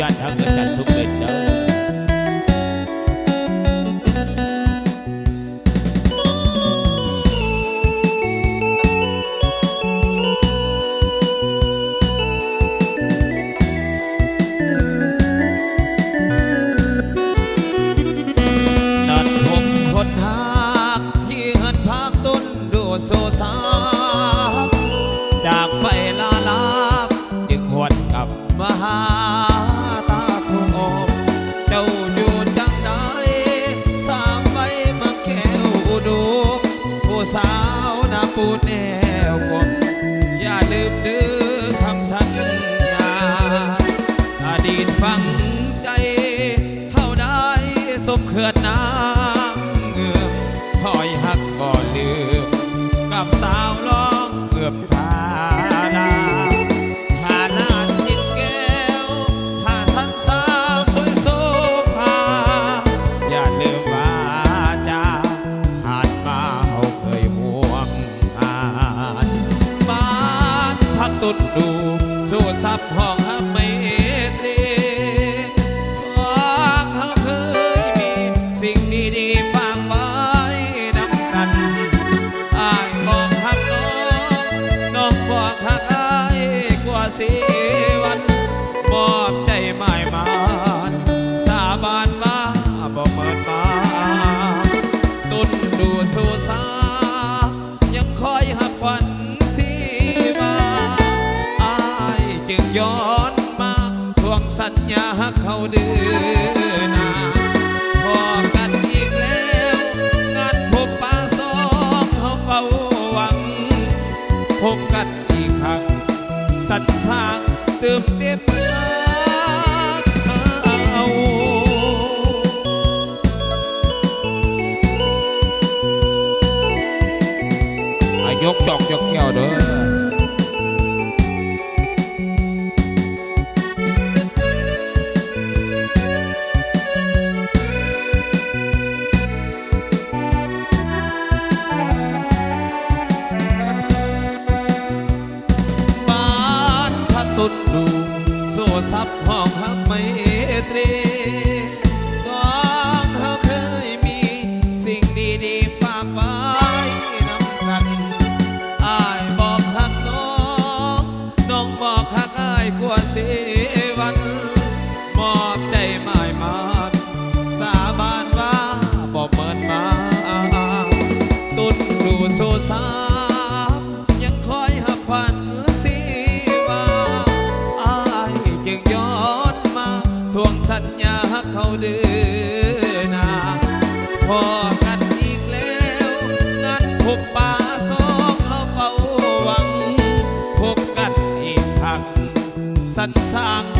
ยอดทางเงินจันสุขเด็ดเด้อนัดพบคนหักที่หันภาคต้นดูโซซาจากไปลาลาบจึงหวนกลับมาหา แนวผมอย่าลืมดื้อคำสัญญาอดีตฝังใจเข้าได้สมเขื่อนน้ำเงือกคอยหักก่อนลืมกับสาวร้อ ตุดดู สู้ซับห้องฮับไม่ตรีสองเขาเคยมี สิ่งดีๆฝากไว้นำกันอายบอกหักน้อง น้องบอกหักอายกว่าสิ วงสัญญาเขาเดือนนาพอกันอีกแล้วงานพบปาสองเขาเฝ้าหวัง พบกันอีกครั้งสัญชาเติมเต็มยกจอกยกแก้วเด้อานพักตุดดูโซ่ซับห้องหักไม่เอตรี สัญญากเขาเดือนาพอกันอีกแล้วงานพบป่าสองเขาเฝ้าหวัง พบกันอีกครั้งสันสาง